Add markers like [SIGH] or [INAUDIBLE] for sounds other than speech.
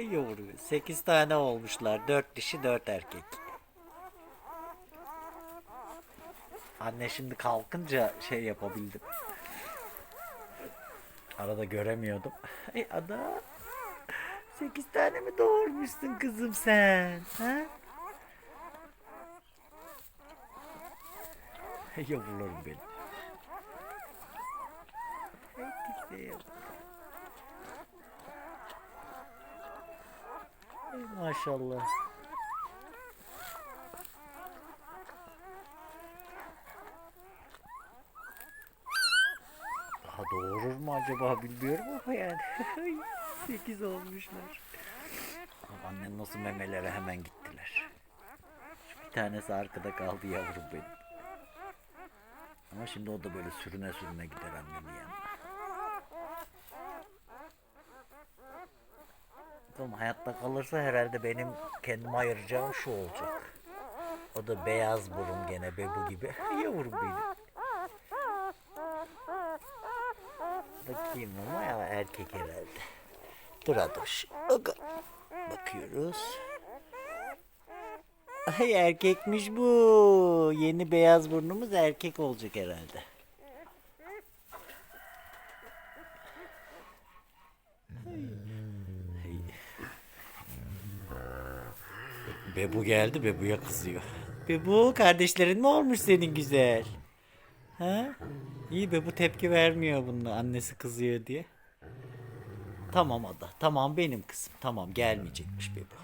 Yavru. Sekiz tane olmuşlar. Dört dişi dört erkek. Anne şimdi kalkınca şey yapabildim. Arada göremiyordum. Ay ada. Sekiz tane mi doğurmuşsun kızım sen? Ha? [LAUGHS] Yavrularım benim. Ay güzel. Maşallah. Daha doğurur mu acaba bilmiyorum ama yani. [LAUGHS] Sekiz olmuşlar. Ama Annem nasıl memelere hemen gittiler. Bir tanesi arkada kaldı yavrum benim. Ama şimdi o da böyle sürüne sürüne gider annemin yanına. Bakalım hayatta kalırsa herhalde benim kendime ayıracağım şu olacak. O da beyaz burun gene bebu gibi. [LAUGHS] Yavrum benim. Bakayım ama ya erkek herhalde. Dur. Aga. Bakıyoruz. Ay erkekmiş bu. Yeni beyaz burnumuz erkek olacak herhalde. Ay. Bebu geldi, Bebu'ya kızıyor. Bebu, kardeşlerin mi olmuş senin güzel? Ha? İyi Bebu tepki vermiyor bununla annesi kızıyor diye. Tamam ada, tamam benim kızım. Tamam gelmeyecekmiş Bebu.